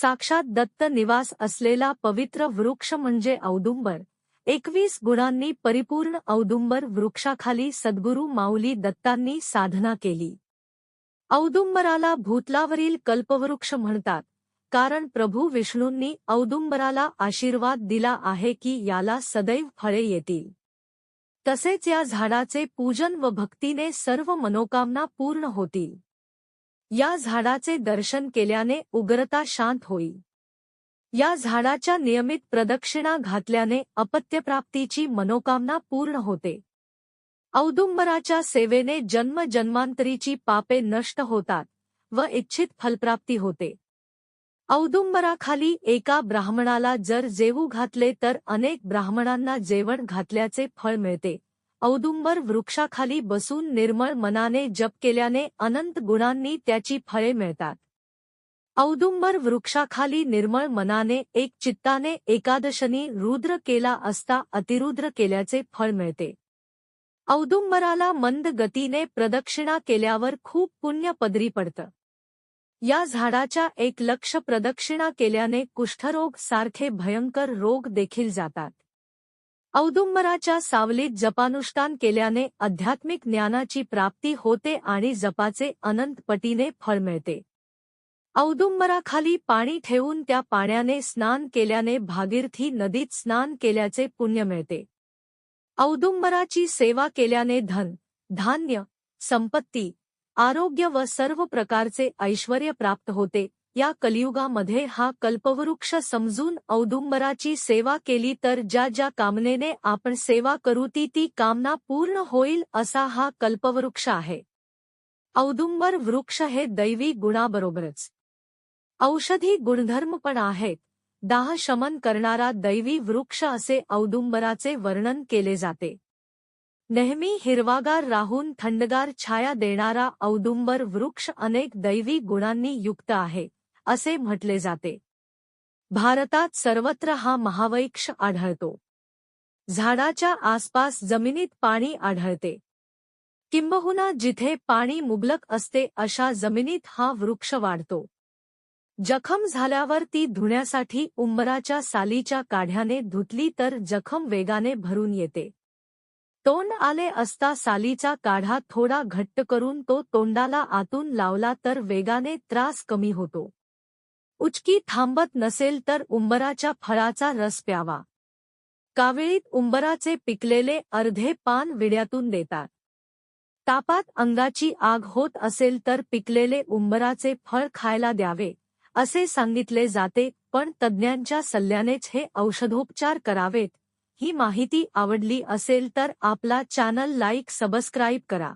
साक्षात दत्त निवास असलेला पवित्र वृक्ष म्हणजे औदुंबर. एकवीस गुणांनी परिपूर्ण औदुंबर वृक्षाखाली सद्गुरू माऊली दत्तांनी साधना केली. औदुंबराला भूतलावरील कल्पवृक्ष म्हणतात कारण प्रभू विष्णूंनी औदुंबराला आशीर्वाद दिला आहे की याला सदैव फळे येतील. तसेच या झाडाचे पूजन व भक्तीने सर्व मनोकामना पूर्ण होतील. या झाडाचे दर्शन केल्याने उग्रता शांत होईल. या झाडाच्या नियमित प्रदक्षिणा घातल्याने अपत्यप्राप्तीची मनोकामना पूर्ण होते. औदुंबराच्या सेवेने जन्म जन्मांतरीची पापे नष्ट होतात व इच्छित फलप्राप्ती होते. औदुंबराखाली एका ब्राह्मणाला जर जेवू घातले तर अनेक ब्राह्मणांना जेवण घातल्याचे फळ मिळते. औदुंबर वृक्षाखाली बसून निर्मळ मनाने जप केल्याने अनंत गुणांनी त्याची फळे मिळतात. औदुंबर वृक्षाखाली निर्मळ मनाने एक चित्ताने एकादशनी रुद्र केला असता अतिरुद्र केल्याचे फळ मिळते. औदुंबराला मंद गतीने प्रदक्षिणा केल्यावर खूप पुण्य पदरी पडतं. या झाडाच्या एक लक्ष प्रदक्षिणा केल्याने कुष्ठरोग सारखे भयंकर रोग देखील जातात. औदुंबराच्या सावलीत जपानुष्ठान केल्याने आध्यात्मिक ज्ञानाची प्राप्ती होते आणि जपाचे अनंत पटीने फळ मिळते. औदुंबराखाली पाणी ठेवून त्या पाण्याने स्नान केल्याने भागीरथी नदीत स्नान केल्याचे पुण्य मिळते. औदुंबराची सेवा केल्याने धन धान्य संपत्ती आरोग्य व सर्व प्रकारचे ऐश्वर प्राप्त होते या कलियुगामध्ये हा कल्पवृक्ष समजून औदुंबराची सेवा केली तर ज्या ज्या कामनेने आपण सेवा करू ती ती कामना पूर्ण होईल असा हा कल्पवृक्ष आहे. औदुंबर वृक्ष हे दैवी गुणाबरोबरच. औषधी गुणधर्म पण आहेत. दाह शमन करणारा दैवी वृक्ष असे औदुंबराचे वर्णन केले जाते. नेहमी हिरवागार राहून थंडगार छाया देणारा औदुंबर वृक्ष अनेक दैवी गुणांनी युक्त आहे. असे म्हटले जाते. भारतात सर्वत्र हा महावैक्ष आढळतो. झाडाच्या आसपास जमिनीत पाणी आढळते. किंबहुना जिथे पाणी मुबलक असते अशा जमिनीत हा वृक्ष वाढतो. जखम झाल्यावर ती धुण्यासाठी उंबराच्या सालीच्या काढ्याने धुतली तर जखम वेगाने भरून येते. तोंड आले असता सालीचा काढा थोडा घट्ट करून तो तोंडाला आतून लावला तर वेगाने त्रास कमी होतो. उचकी थांबत नसेल तर उंबराच्या फळाचा रस प्यावा. कावेळीत उंबराचे पिकलेले अर्धे पान विड्यातून देतात. तापात अंगाची आग होत असेल तर पिकलेले उंबराचे फळ खायला द्यावे असे सांगितले जाते पण तज्ज्ञांच्या सल्ल्यानेच हे औषधोपचार करावेत. ही माहिती आवडली असेल तर आपला चॅनल लाईक सबस्क्राईब करा.